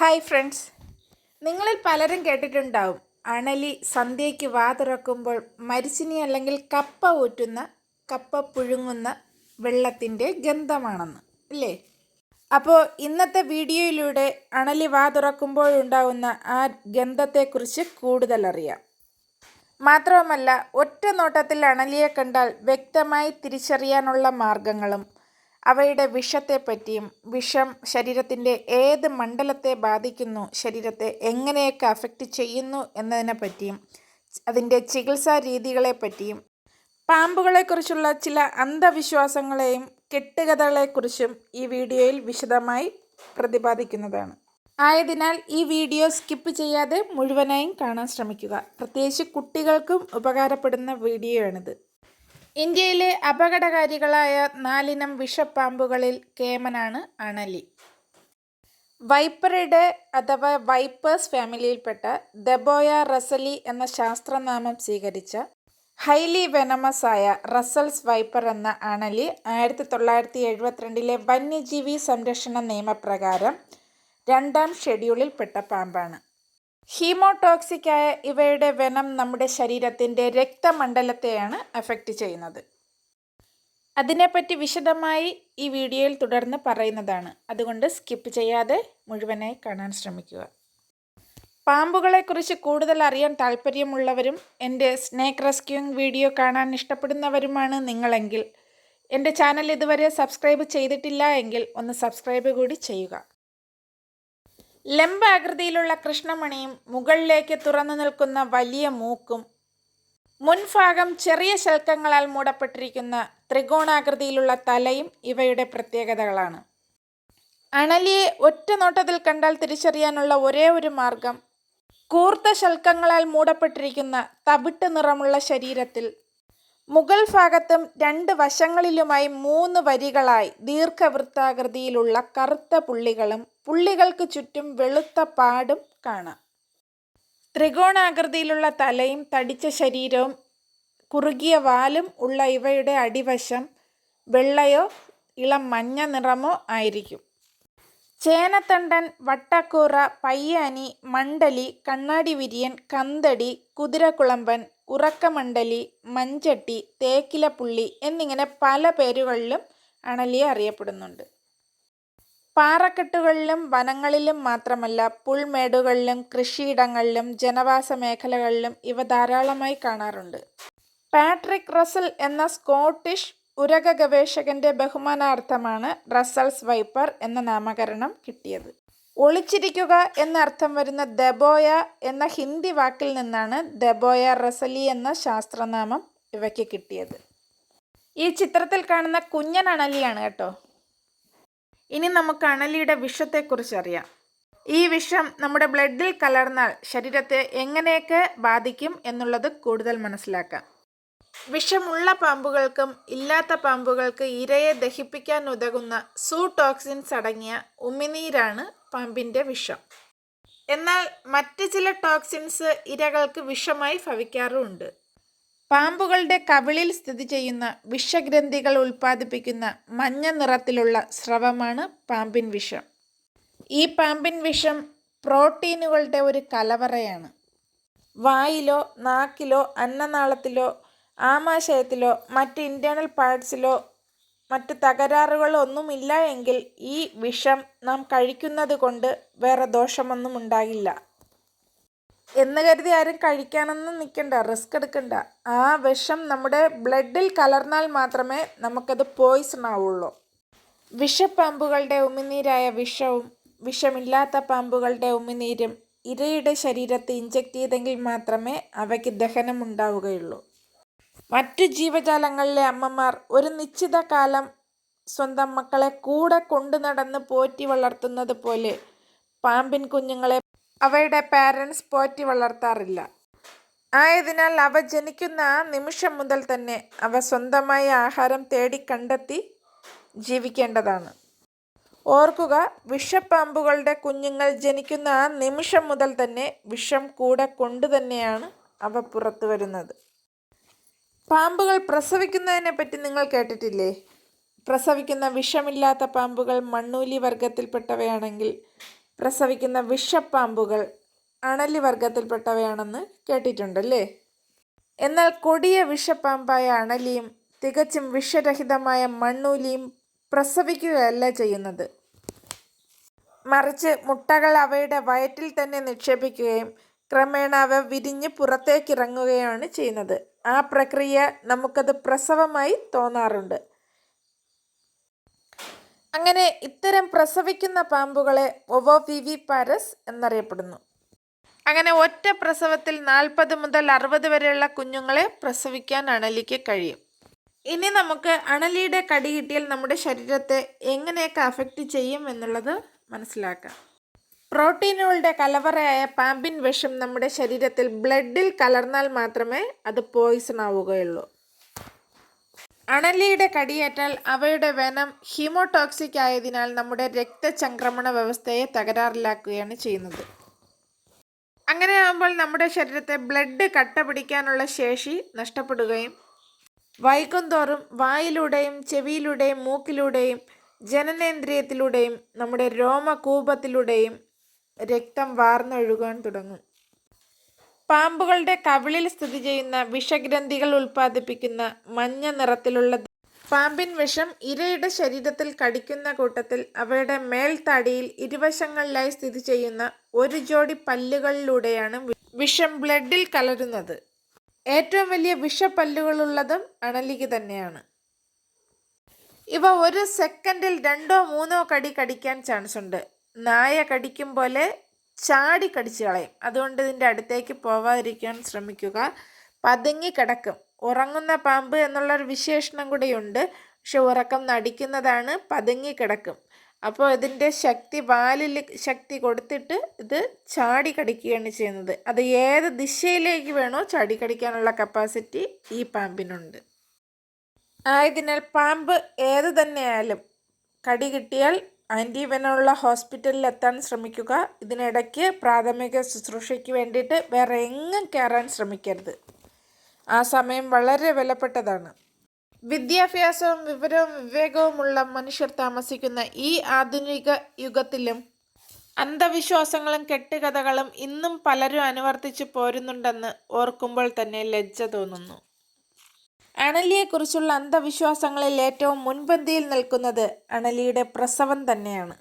Hi friends നിങ്ങളിൽ പലരും കേട്ടിട്ടുണ്ടാവും. അണലി സന്ധ്യയ്ക്ക് വാ തുറക്കുമ്പോൾ മരിച്ചിനി അല്ലെങ്കിൽ കപ്പ ഊറ്റുന്ന കപ്പ പുഴുങ്ങുന്ന വെള്ളത്തിന്റെ ഗന്ധമാണെന്ന് അല്ലേ അപ്പോൾ ഇന്നത്തെ വീഡിയോയിലൂടെ അണലി വാ തുറക്കുമ്പോഴുണ്ടാകുന്ന ആ ഗന്ധത്തെക്കുറിച്ച് കൂടുതലറിയാം മാത്രവുമല്ല ഒറ്റ നോട്ടത്തിൽ അണലിയെ കണ്ടാൽ വ്യക്തമായി തിരിച്ചറിയാനുള്ള മാർഗങ്ങളും അവയുടെ വിഷത്തെപ്പറ്റിയും വിഷം ശരീരത്തിന്റെ ഏത് മണ്ഡലത്തെ ബാധിക്കുന്നു ശരീരത്തെ എങ്ങനെയൊക്കെ അഫക്റ്റ് ചെയ്യുന്നു എന്നതിനെ പറ്റിയും അതിന്റെ ചികിത്സാ രീതികളെപ്പറ്റിയും പാമ്പുകളെക്കുറിച്ചുള്ള ചില അന്ധവിശ്വാസങ്ങളെയും കെട്ടുകഥകളെക്കുറിച്ചും ഈ വീഡിയോയിൽ വിശദമായി പ്രതിപാദിക്കുന്നതാണ്. ആയതിനാൽ ഈ വീഡിയോ സ്കിപ്പ് ചെയ്യാതെ മുഴുവനായും കാണാൻ ശ്രമിക്കുക. പ്രത്യേകിച്ച് കുട്ടികൾക്കും ഉപകാരപ്പെടുന്ന വീഡിയോയാണിത്. ഇന്ത്യയിലെ അപകടകാരികളായ നാലിനം വിഷപ്പാമ്പുകളിൽ കേമനാണ് അണലി. വൈപ്പറുടെ അഥവാ വൈപ്പേഴ്സ് ഫാമിലിയിൽപ്പെട്ട ദബോയ റസലി എന്ന ശാസ്ത്രനാമം സ്വീകരിച്ച ഹൈലി വെനമസ് ആയ റസൽസ് വൈപ്പർ എന്ന അണലി ആയിരത്തി തൊള്ളായിരത്തി എഴുപത്തിരണ്ടിലെ വന്യജീവി സംരക്ഷണ നിയമപ്രകാരം രണ്ടാം ഷെഡ്യൂളിൽപ്പെട്ട പാമ്പാണ്. ഹീമോടോക്സിക്കായ ഇവയുടെ വെനം നമ്മുടെ ശരീരത്തിന്റെ രക്തമണ്ഡലത്തെയാണ് അഫക്റ്റ് ചെയ്യുന്നത്. അതിനെപ്പറ്റി വിശദമായി ഈ വീഡിയോയിൽ തുടർന്ന് പറയുന്നതാണ്. അതുകൊണ്ട് സ്കിപ്പ് ചെയ്യാതെ മുഴുവനായി കാണാൻ ശ്രമിക്കുക. പാമ്പുകളെക്കുറിച്ച് കൂടുതൽ അറിയാൻ താല്പര്യമുള്ളവരും എന്റെ സ്നേക്ക് റെസ്ക്യൂയിങ് വീഡിയോ കാണാൻ ഇഷ്ടപ്പെടുന്നവരുമാണ് നിങ്ങളെങ്കിൽ. എന്റെ ചാനൽ ഇതുവരെ സബ്സ്ക്രൈബ് ചെയ്തിട്ടില്ല എങ്കിൽ ഒന്ന് സബ്സ്ക്രൈബ് കൂടി ചെയ്യുക. ലംബാകൃതിയിലുള്ള കൃഷ്ണമണിയും മുകളിലേക്ക് തുറന്നു നിൽക്കുന്ന വലിയ മൂക്കും മുൻഭാഗം ചെറിയ ശൽക്കങ്ങളാൽ മൂടപ്പെട്ടിരിക്കുന്ന ത്രികോണാകൃതിയിലുള്ള തലയും ഇവയുടെ പ്രത്യേകതകളാണ്. അണലിയെ ഒറ്റ നോട്ടത്തിൽ കണ്ടാൽ തിരിച്ചറിയാനുള്ള ഒരേ ഒരു മാർഗം കൂർത്ത ശൽക്കങ്ങളാൽ മൂടപ്പെട്ടിരിക്കുന്ന തവിട്ട് നിറമുള്ള ശരീരത്തിൽ മുകൾ ഭാഗത്തും രണ്ട് വശങ്ങളിലുമായി മൂന്ന് വരികളായി ദീർഘവൃത്താകൃതിയിലുള്ള കറുത്ത പുള്ളികളും പുള്ളികൾക്ക് ചുറ്റും വെളുത്ത പാടും കാണാം. ത്രികോണാകൃതിയിലുള്ള തലയും തടിച്ച ശരീരവും കുറുകിയ വാലും ഉള്ള ഇവയുടെ അടിവശം വെള്ളയോ ഇളം മഞ്ഞ നിറമോ ആയിരിക്കും. ചേനത്തണ്ടൻ വട്ടക്കൂറ പയ്യാനി മണ്ടലി കണ്ണാടി വിരിയൻ കന്തടി കുതിരക്കുളമ്പൻ ഉറക്കമണ്ഡലി മഞ്ചട്ടി തേക്കിലപ്പുള്ളി എന്നിങ്ങനെ പല പേരുകളിലും അണലിയെ അറിയപ്പെടുന്നുണ്ട്. പാറക്കെട്ടുകളിലും വനങ്ങളിലും മാത്രമല്ല പുൽമേടുകളിലും കൃഷിയിടങ്ങളിലും ജനവാസ മേഖലകളിലും ഇവ ധാരാളമായി കാണാറുണ്ട്. പാട്രിക് റസൽ എന്ന സ്കോട്ടിഷ് ഉരക ഗവേഷകന്റെ ബഹുമാനാർത്ഥമാണ് റസൽസ് വൈപ്പർ എന്ന നാമകരണം കിട്ടിയത്. ഒളിച്ചിരിക്കുക എന്നർത്ഥം വരുന്ന ദബോയ എന്ന ഹിന്ദി വാക്കിൽ നിന്നാണ് ദബോയ റസലി എന്ന ശാസ്ത്രനാമം ഇവയ്ക്ക് കിട്ടിയത്. ഈ ചിത്രത്തിൽ കാണുന്ന കുഞ്ഞൻ അണലിയാണ് കേട്ടോ. ഇനി നമുക്ക് അണലിയുടെ വിഷത്തെക്കുറിച്ച് അറിയാം. ഈ വിഷം നമ്മുടെ ബ്ലഡിൽ കലർന്നാൽ ശരീരത്തെ എങ്ങനെയൊക്കെ ബാധിക്കും എന്നുള്ളത് കൂടുതൽ മനസ്സിലാക്കാം. വിഷമുള്ള പാമ്പുകൾക്കും ഇല്ലാത്ത പാമ്പുകൾക്ക് ഇരയെ ദഹിപ്പിക്കാൻ ഉതകുന്ന സൂടോക്സിൻസ് അടങ്ങിയ ഉമിനീരാണ് പാമ്പിന്റെ വിഷം. എന്നാൽ മറ്റ് ചില ടോക്സിൻസ് ഇരകൾക്ക് വിഷമായി ഭവിക്കാറുമുണ്ട്. പാമ്പുകളുടെ കവിളിൽ സ്ഥിതി ചെയ്യുന്ന വിഷഗ്രന്ഥികൾ ഉൽപ്പാദിപ്പിക്കുന്ന മഞ്ഞ നിറത്തിലുള്ള സ്രവമാണ് പാമ്പിൻ വിഷം. ഈ പാമ്പിൻ വിഷം പ്രോട്ടീനുകളുടെ ഒരു കലവറയാണ്. വായിലോ നാക്കിലോ അന്നനാളത്തിലോ ആമാശയത്തിലോ മറ്റ് ഇന്റേണൽ പാർട്സിലോ മറ്റ് തകരാറുകളൊന്നുമില്ല എങ്കിൽ ഈ വിഷം നാം കഴിക്കുന്നത് കൊണ്ട് വേറെ ദോഷമൊന്നും ഉണ്ടാകില്ല. എന്ന് കരുതി ആരും കഴിക്കാനൊന്നും നിൽക്കണ്ട റിസ്ക് എടുക്കണ്ട. ആ വിഷം നമ്മുടെ ബ്ലഡിൽ കലർന്നാൽ മാത്രമേ നമുക്കത് പോയിസൺ ആവുള്ളൂ. വിഷപ്പാമ്പുകളുടെ ഉമിനീരായ വിഷവും വിഷമില്ലാത്ത പാമ്പുകളുടെ ഉമിനീരും ഇരയുടെ ശരീരത്തെ ഇഞ്ചക്ട് ചെയ്തെങ്കിൽ മാത്രമേ അവയ്ക്ക് ദഹനം ഉണ്ടാവുകയുള്ളൂ മറ്റു ജീവജാലങ്ങളിലെ അമ്മമാർ ഒരു നിശ്ചിത കാലം സ്വന്തം മക്കളെ കൂടെ കൊണ്ടു നടന്ന് പോറ്റി വളർത്തുന്നത് പോലെ പാമ്പിൻ കുഞ്ഞുങ്ങളെ അവയുടെ പാരൻസ് പോറ്റി വളർത്താറില്ല. ആയതിനാൽ അവ ജനിക്കുന്ന ആ നിമിഷം മുതൽ തന്നെ അവ സ്വന്തമായി ആഹാരം തേടി കണ്ടെത്തി ജീവിക്കേണ്ടതാണ്. ഓർക്കുക വിഷപ്പാമ്പുകളുടെ കുഞ്ഞുങ്ങൾ ജനിക്കുന്ന ആ നിമിഷം മുതൽ തന്നെ വിഷം കൂടെ കൊണ്ടു തന്നെയാണ് അവ പുറത്തു വരുന്നത്. പാമ്പുകൾ പ്രസവിക്കുന്നതിനെ പറ്റി നിങ്ങൾ കേട്ടിട്ടില്ലേ? പ്രസവിക്കുന്ന വിഷമില്ലാത്ത പാമ്പുകൾ മണ്ണൂലി വർഗത്തിൽപ്പെട്ടവയാണെങ്കിൽ പ്രസവിക്കുന്ന വിഷപ്പാമ്പുകൾ അണലി വർഗത്തിൽപ്പെട്ടവയാണെന്ന് കേട്ടിട്ടുണ്ടല്ലേ? എന്നാൽ കൊടിയ വിഷപ്പാമ്പായ അണലിയും തികച്ചും വിഷരഹിതമായ മണ്ണൂലിയും പ്രസവിക്കുകയല്ല ചെയ്യുന്നത്. മറിച്ച് മുട്ടകൾ അവയുടെ വയറ്റിൽ തന്നെ നിക്ഷേപിക്കുകയും ക്രമേണ അവ വിരിഞ്ഞ് പുറത്തേക്കിറങ്ങുകയാണ് ചെയ്യുന്നത്. ആ പ്രക്രിയ നമുക്കത് പ്രസവമായി തോന്നാറുണ്ട്. അങ്ങനെ ഇത്തരം പ്രസവിക്കുന്ന പാമ്പുകളെ ഒവോവിവി പാരസ് എന്നറിയപ്പെടുന്നു. അങ്ങനെ ഒറ്റ പ്രസവത്തിൽ നാൽപ്പത് മുതൽ അറുപത് വരെയുള്ള കുഞ്ഞുങ്ങളെ പ്രസവിക്കാൻ അണലിക്ക് കഴിയും. ഇനി നമുക്ക് അണലിയുടെ കടി കിട്ടിയാൽ നമ്മുടെ ശരീരത്തെ എങ്ങനെയൊക്കെ അഫക്റ്റ് ചെയ്യും എന്നുള്ളത് മനസ്സിലാക്കാം. പ്രോട്ടീനുകളുടെ കലവറയായ പാമ്പിൻ വിഷം നമ്മുടെ ശരീരത്തിൽ ബ്ലഡിൽ കലർന്നാൽ മാത്രമേ അത് പോയിസൺ ആവുകയുള്ളൂ. അണലിയുടെ കടിയേറ്റാൽ അവയുടെ വെനം ഹീമോടോക്സിക് ആയതിനാൽ നമ്മുടെ രക്തചംക്രമണ വ്യവസ്ഥയെ തകരാറിലാക്കുകയാണ് ചെയ്യുന്നത്. അങ്ങനെ ആകുമ്പോൾ നമ്മുടെ ശരീരത്തെ ബ്ലഡ് കട്ട പിടിക്കാനുള്ള ശേഷി നഷ്ടപ്പെടുകയും വൈകുന്തോറും വായിലൂടെയും ചെവിയിലൂടെയും മൂക്കിലൂടെയും ജനനേന്ദ്രിയത്തിലൂടെയും നമ്മുടെ രോമകൂപത്തിലൂടെയും രക്തം വാർന്നൊഴുകാൻ തുടങ്ങും. പാമ്പുകളുടെ കവിളിൽ സ്ഥിതി ചെയ്യുന്ന വിഷഗ്രന്ഥികൾ ഉൽപ്പാദിപ്പിക്കുന്ന മഞ്ഞ നിറത്തിലുള്ള പാമ്പിൻ വിഷം ഇരയുടെ ശരീരത്തിൽ കടിക്കുന്ന കൂട്ടത്തിൽ അവയുടെ മേൽത്താടിയിൽ ഇരുവശങ്ങളിലായി സ്ഥിതി ചെയ്യുന്ന ഒരു ജോഡി പല്ലുകളിലൂടെയാണ് വിഷം ബ്ലഡിൽ കലരുന്നത്. ഏറ്റവും വലിയ വിഷപ്പല്ലുകളുള്ളതും അണലിക്ക് തന്നെയാണ്. ഇവ ഒരു സെക്കൻഡിൽ രണ്ടോ മൂന്നോ കടി കടിക്കാൻ ചാൻസ് ഉണ്ട് നായ കടിക്കും പോലെ ചാടി കടിച്ചു കളയും. അതുകൊണ്ട് ഇതിന്റെ അടുത്തേക്ക് പോവാതിരിക്കാൻ ശ്രമിക്കുക. പതുങ്ങി കിടക്കും. ഉറങ്ങുന്ന പാമ്പ് എന്നുള്ളൊരു വിശേഷണം കൂടെയുണ്ട്. പക്ഷെ ഉറക്കം നടിക്കുന്നതാണ് പതുങ്ങി കിടക്കും. അപ്പോൾ ഇതിന്റെ ശക്തി വാലിൽ ശക്തി കൊടുത്തിട്ട് ഇത് ചാടി കടിക്കുകയാണ് ചെയ്യുന്നത്. അത് ഏത് ദിശയിലേക്ക് വേണോ ചാടി കടിക്കാനുള്ള കപ്പാസിറ്റി ഈ പാമ്പിനുണ്ട്. ആയതിനാൽ പാമ്പ് ഏത് തന്നെയായാലും കടി കിട്ടിയാൽ ആന്റിവെനുള്ള ഹോസ്പിറ്റലിൽ എത്താൻ ശ്രമിക്കുക. ഇതിനിടയ്ക്ക് പ്രാഥമിക ശുശ്രൂഷയ്ക്ക് വേണ്ടിയിട്ട് വേറെ എങ്ങും കയറാൻ ശ്രമിക്കരുത്. ആ സമയം വളരെ വിലപ്പെട്ടതാണ്. വിദ്യാഭ്യാസവും വിവരവും വിവേകവുമുള്ള മനുഷ്യർ താമസിക്കുന്ന ഈ ആധുനിക യുഗത്തിലും അന്ധവിശ്വാസങ്ങളും കെട്ടുകഥകളും ഇന്നും പലരും അനുവർത്തിച്ചു പോരുന്നുണ്ടെന്ന് ഓർക്കുമ്പോൾ തന്നെ ലജ്ജ തോന്നുന്നു. അണലിയെക്കുറിച്ചുള്ള അന്ധവിശ്വാസങ്ങളിൽ ഏറ്റവും മുൻപന്തിയിൽ നിൽക്കുന്നത് അണലിയുടെ പ്രസവം തന്നെയാണ്.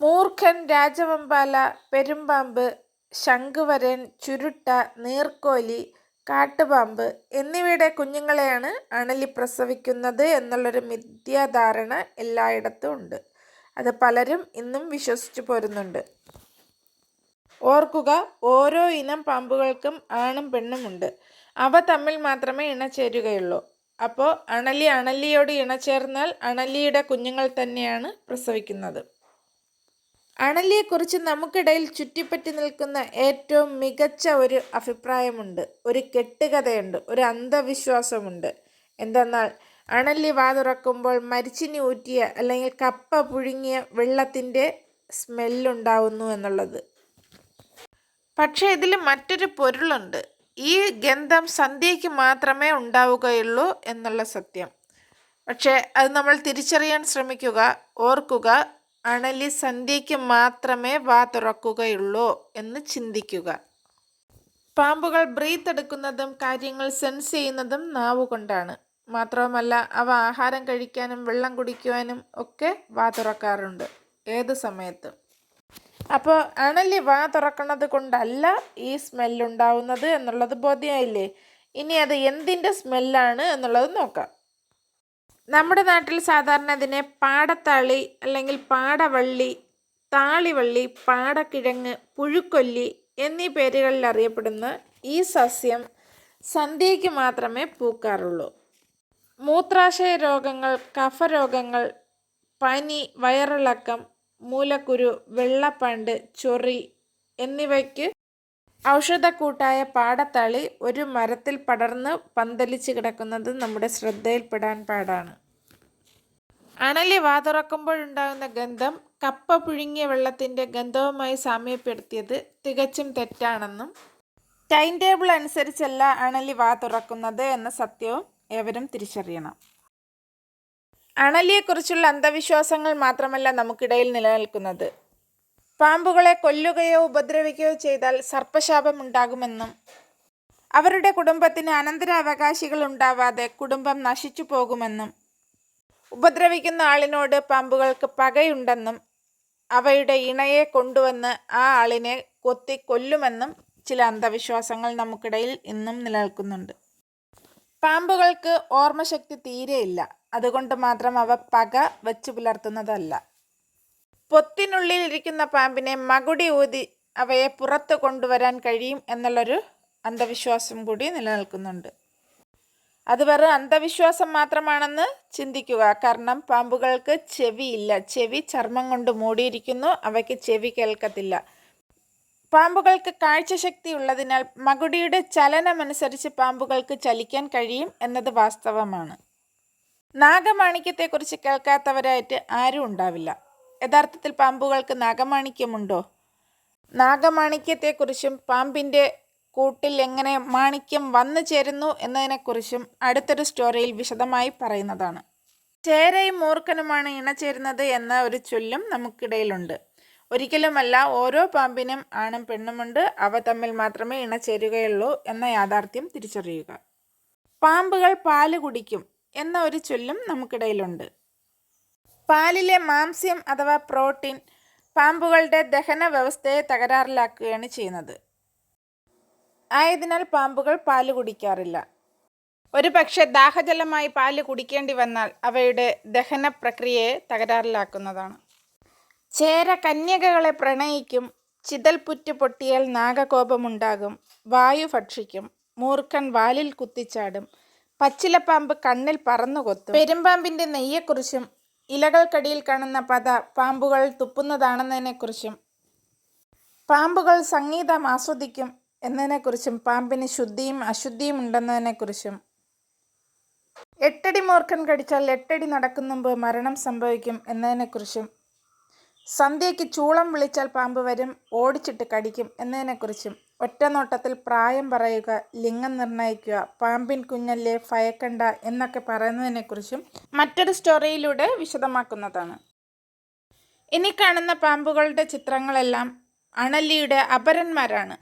മൂർഖൻ രാജവെമ്പാല പെരുമ്പാമ്പ് ശംഖുവരൻ ചുരുട്ട നീർക്കോലി കാട്ടുപാമ്പ് എന്നിവയുടെ കുഞ്ഞുങ്ങളെയാണ് അണലി പ്രസവിക്കുന്നത് എന്നുള്ളൊരു മിഥ്യാധാരണ എല്ലായിടത്തും ഉണ്ട്. അത് പലരും ഇന്നും വിശ്വസിച്ചു പോരുന്നുണ്ട്. ഓർക്കുക ഓരോ ഇനം പാമ്പുകൾക്കും ആണും പെണ്ണുമുണ്ട് അവ തമ്മിൽ മാത്രമേ ഇണചേരുകയുള്ളൂ. അപ്പോൾ അണലി അണലിയോട് ഇണചേർന്നാൽ അണലിയുടെ കുഞ്ഞുങ്ങൾ തന്നെയാണ് പ്രസവിക്കുന്നത്. അണലിയെക്കുറിച്ച് നമുക്കിടയിൽ ചുറ്റിപ്പറ്റി നിൽക്കുന്ന ഏറ്റവും മികച്ച ഒരു അഭിപ്രായമുണ്ട്. ഒരു കെട്ടുകഥയുണ്ട്. ഒരു അന്ധവിശ്വാസമുണ്ട്. എന്തെന്നാൽ അണലി വാതുറക്കുമ്പോൾ മരിച്ചിനി ഊറ്റിയ അല്ലെങ്കിൽ കപ്പ പുഴുങ്ങിയ വെള്ളത്തിന്റെ സ്മെല്ലുണ്ടാവുന്നു എന്നുള്ളത്. പക്ഷേ ഇതിൽ മറ്റൊരു പൊരുളുണ്ട്. ഈ ഗന്ധം സന്ധ്യയ്ക്ക് മാത്രമേ ഉണ്ടാവുകയുള്ളൂ എന്നുള്ള സത്യം. പക്ഷേ അത് നമ്മൾ തിരിച്ചറിയാൻ ശ്രമിക്കുക ഓർക്കുക അണലി സന്ധ്യയ്ക്ക് മാത്രമേ വാ തുറക്കുകയുള്ളൂ എന്ന് ചിന്തിക്കുക. പാമ്പുകൾ ബ്രീത്ത് എടുക്കുന്നതും കാര്യങ്ങൾ സെൻസ് ചെയ്യുന്നതും നാവുകൊണ്ടാണ് മാത്രവുമല്ല അവ ആഹാരം കഴിക്കാനും വെള്ളം കുടിക്കുവാനും ഒക്കെ വാ തുറക്കാറുണ്ട് ഏത് സമയത്തും. അപ്പോൾ ആണല്ലേ വാ തുറക്കുന്നത് കൊണ്ടല്ല ഈ സ്മെല്ലുണ്ടാവുന്നത് എന്നുള്ളത് ബോധ്യമായില്ലേ ഇനി അത് എന്തിന്റെ സ്മെല്ലാണ് എന്നുള്ളത് നോക്കാം. നമ്മുടെ നാട്ടിൽ സാധാരണ ഇതിനെ പാടത്താളി അല്ലെങ്കിൽ പാടവള്ളി താളിവള്ളി പാടക്കിഴങ്ങ് പുഴുക്കൊല്ലി എന്നീ പേരുകളിൽ അറിയപ്പെടുന്ന ഈ സസ്യം സന്ധ്യയ്ക്ക് മാത്രമേ പൂക്കാറുള്ളൂ. മൂത്രാശയ രോഗങ്ങൾ കഫരോഗങ്ങൾ പനി വയറിളക്കം മൂലക്കുരു വെള്ളപ്പണ്ട് ചൊറി എന്നിവയ്ക്ക് ഔഷധക്കൂട്ടായ പാടത്താളി ഒരു മരത്തിൽ പടർന്ന് പന്തലിച്ച് കിടക്കുന്നത് നമ്മുടെ ശ്രദ്ധയിൽപ്പെടാൻ പാടാണ്. അണലി വാതുറക്കുമ്പോഴുണ്ടാകുന്ന ഗന്ധം കപ്പ പുഴുങ്ങിയ വെള്ളത്തിന്റെ ഗന്ധവുമായി സാമ്യപ്പെടുത്തിയത് തികച്ചും തെറ്റാണെന്നും ടൈം ടേബിൾ അനുസരിച്ചല്ല അണലി വാതുറക്കുന്നത് എന്ന സത്യവും ഏവരും തിരിച്ചറിയണം. അണലിയെക്കുറിച്ചുള്ള അന്ധവിശ്വാസങ്ങൾ മാത്രമല്ല നമുക്കിടയിൽ നിലനിൽക്കുന്നത്. പാമ്പുകളെ കൊല്ലുകയോ ഉപദ്രവിക്കുകയോ ചെയ്താൽ സർപ്പശാപം ഉണ്ടാകുമെന്നും അവരുടെ കുടുംബത്തിന് അനന്തരാവകാശികൾ ഉണ്ടാവാതെ കുടുംബം നശിച്ചു പോകുമെന്നും ഉപദ്രവിക്കുന്ന ആളിനോട് പാമ്പുകൾക്ക് പകയുണ്ടെന്നും അവയുടെ ഇണയെ കൊണ്ടുവന്ന് ആ ആളിനെ കൊത്തി കൊല്ലുമെന്നും ചില അന്ധവിശ്വാസങ്ങൾ നമുക്കിടയിൽ ഇന്നും നിലനിൽക്കുന്നുണ്ട്. പാമ്പുകൾക്ക് ഓർമ്മശക്തി തീരെയില്ല അതുകൊണ്ട് മാത്രം അവ പക വച്ച് പുലർത്തുന്നതല്ല. പൊത്തിനുള്ളിൽ ഇരിക്കുന്ന പാമ്പിനെ മകുടി ഊതി അവയെ പുറത്ത് കൊണ്ടുവരാൻ കഴിയും എന്നുള്ളൊരു അന്ധവിശ്വാസം കൂടി നിലനിൽക്കുന്നുണ്ട്. അത് വെറും അന്ധവിശ്വാസം മാത്രമാണെന്ന് ചിന്തിക്കുക. കാരണം പാമ്പുകൾക്ക് ചെവിയില്ല. ചെവി ചർമ്മം കൊണ്ട് മൂടിയിരിക്കുന്നു. അവയ്ക്ക് ചെവി കേൾക്കത്തില്ല. പാമ്പുകൾക്ക് കാഴ്ചശക്തി ഉള്ളതിനാൽ മകുടിയുടെ ചലനമനുസരിച്ച് പാമ്പുകൾക്ക് ചലിക്കാൻ കഴിയും എന്നത് വാസ്തവമാണ്. നാഗമാണിക്യത്തെക്കുറിച്ച് കേൾക്കാത്തവരായിട്ട് ആരും ഉണ്ടാവില്ല. യഥാർത്ഥത്തിൽ പാമ്പുകൾക്ക് നാഗമാണിക്യമുണ്ടോ? നാഗമാണിക്യത്തെക്കുറിച്ചും പാമ്പിന്റെ കൂട്ടിൽ എങ്ങനെ മാണിക്യം വന്നു ചേരുന്നു എന്നതിനെക്കുറിച്ചും അടുത്തൊരു സ്റ്റോറിയിൽ വിശദമായി പറയുന്നതാണ്. ചേരയും മൂർഖനുമാണ് ഇണചേരുന്നത് എന്ന ഒരു ചൊല്ലും നമുക്കിടയിലുണ്ട്. ഒരിക്കലുമല്ല ഓരോ പാമ്പിനും ആണും പെണ്ണുമുണ്ട് അവ തമ്മിൽ മാത്രമേ ഇണചേരുകയുള്ളൂ എന്ന യാഥാർത്ഥ്യം തിരിച്ചറിയുക. പാമ്പുകൾ പാൽ കുടിക്കും എന്ന ഒരു ചൊല്ലും നമുക്കിടയിലുണ്ട്. പാലിലെ മാംസ്യം അഥവാ പ്രോട്ടീൻ പാമ്പുകളുടെ ദഹന വ്യവസ്ഥയെ തകരാറിലാക്കുകയാണ് ചെയ്യുന്നത്. ആയതിനാൽ പാമ്പുകൾ പാൽ കുടിക്കാറില്ല. ഒരു പക്ഷേ ദാഹജലമായി പാൽ കുടിക്കേണ്ടി വന്നാൽ അവയുടെ ദഹന പ്രക്രിയയെ തകരാറിലാക്കുന്നതാണ്. ചേര കന്യകകളെ പ്രണയിക്കും ചിതൽപുറ്റ് പൊട്ടിയാൽ നാഗകോപമുണ്ടാകും വായു ഭക്ഷിക്കും മൂർഖൻ വാലിൽ കുത്തിച്ചാടും പച്ചിലപ്പാമ്പ് കണ്ണിൽ പറന്നുകൊത്തും പെരുമ്പാമ്പിന്റെ നെയ്യെക്കുറിച്ചും ഇലകൾക്കടിയിൽ കാണുന്ന പത പാമ്പുകൾ തുപ്പുന്നതാണെന്നതിനെക്കുറിച്ചും പാമ്പുകൾ സംഗീതം ആസ്വദിക്കും എന്നതിനെക്കുറിച്ചും പാമ്പിന് ശുദ്ധിയും അശുദ്ധിയും ഉണ്ടെന്നതിനെക്കുറിച്ചും. എട്ടടി മൂർഖൻ കടിച്ചാൽ എട്ടടി നടക്കുന്നുമ്പ് മരണം സംഭവിക്കും എന്നതിനെക്കുറിച്ചും സന്ധ്യയ്ക്ക് ചൂളം വിളിച്ചാൽ പാമ്പ് വരും ഓടിച്ചിട്ട് കടിക്കും എന്നതിനെക്കുറിച്ചും ഒറ്റനോട്ടത്തിൽ പ്രായം പറയുക ലിംഗം നിർണയിക്കുക പാമ്പിൻ കുഞ്ഞല്ലേ ഭയക്കണ്ട എന്നൊക്കെ പറയുന്നതിനെക്കുറിച്ചും മറ്റൊരു സ്റ്റോറിയിലൂടെ വിശദമാക്കുന്നതാണ്. ഇനി കാണുന്ന പാമ്പുകളുടെ ചിത്രങ്ങളെല്ലാം അണലിയുടെ അപരന്മാരാണ്.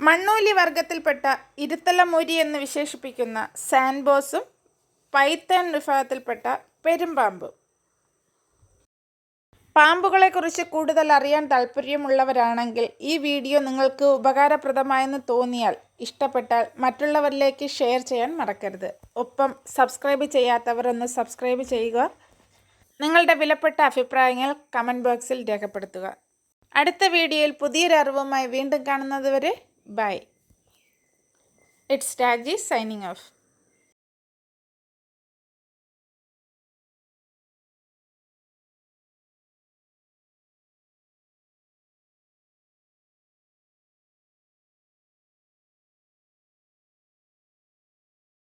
മണ്ണൂലി വർഗത്തിൽപ്പെട്ട ഇരുത്തലമൂരി എന്ന് വിശേഷിപ്പിക്കുന്ന സാൻബോസും പൈത്തൻ വിഭാഗത്തിൽപ്പെട്ട പെരുമ്പാമ്പും. പാമ്പുകളെക്കുറിച്ച് കൂടുതൽ അറിയാൻ താല്പര്യമുള്ളവരാണെങ്കിൽ ഈ വീഡിയോ നിങ്ങൾക്ക് ഉപകാരപ്രദമായെന്ന് തോന്നിയാൽ ഇഷ്ടപ്പെട്ടാൽ മറ്റുള്ളവരിലേക്ക് ഷെയർ ചെയ്യാൻ മറക്കരുത്. ഒപ്പം സബ്സ്ക്രൈബ് ചെയ്യാത്തവർ ഒന്ന് സബ്സ്ക്രൈബ് ചെയ്യുക. നിങ്ങളുടെ വിലപ്പെട്ട അഭിപ്രായങ്ങൾ കമന്റ് ബോക്സിൽ രേഖപ്പെടുത്തുക. അടുത്ത വീഡിയോയിൽ പുതിയൊരു അറിവുമായി വീണ്ടും കാണുന്നതുവരെ bye. It's Taji signing off